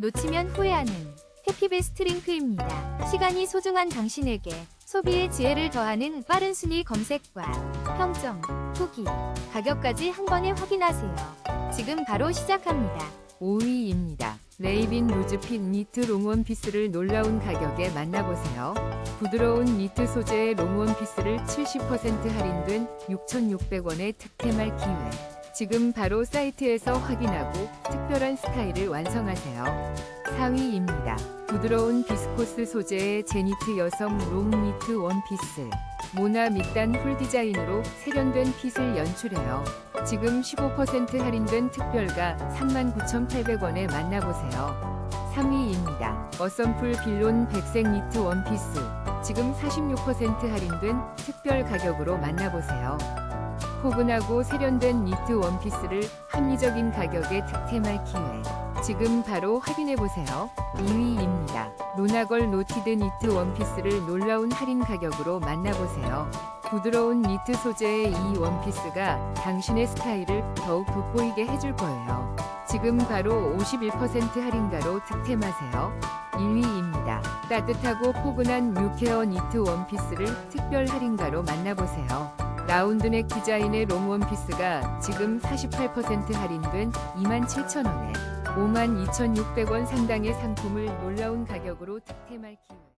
놓치면 후회하는 해피베스트 링크입니다. 시간이 소중한 당신에게 소비의 지혜를 더하는 빠른 순위 검색과 평점, 후기, 가격까지 한 번에 확인하세요. 지금 바로 시작합니다. 5위입니다. 레이빈 루즈핏 니트 롱원 피스를 놀라운 가격에 만나보세요. 부드러운 니트 소재의 롱원 피스를 70% 할인된 6,600원에 득템할 기회. 지금 바로 사이트에서 확인하고 특별한 스타일을 완성하세요. 4위입니다. 부드러운 비스코스 소재의 제니트 여성 롱 니트 원피스. 모나 밑단 풀 디자인으로 세련된 핏을 연출해요. 지금 15% 할인된 특별가 39,800원에 만나보세요. 3위입니다. 어썸풀 빌론 백색 니트 원피스. 지금 46% 할인된 특별 가격으로 만나보세요. 포근하고 세련된 니트 원피스를 합리적인 가격에 득템할 기회. 지금 바로 확인해보세요. 2위입니다. 로나걸 노티드 니트 원피스를 놀라운 할인 가격으로 만나보세요. 부드러운 니트 소재의 이 원피스가 당신의 스타일을 더욱 돋보이게 해줄 거예요. 지금 바로 51% 할인가로 득템하세요. 1위입니다. 따뜻하고 포근한 뉴케어 니트 원피스를 특별 할인가로 만나보세요. 라운드넥 디자인의 롱 원피스가 지금 48% 할인된 27,000원에 52,600원 상당의 상품을 놀라운 가격으로 득템할 기회.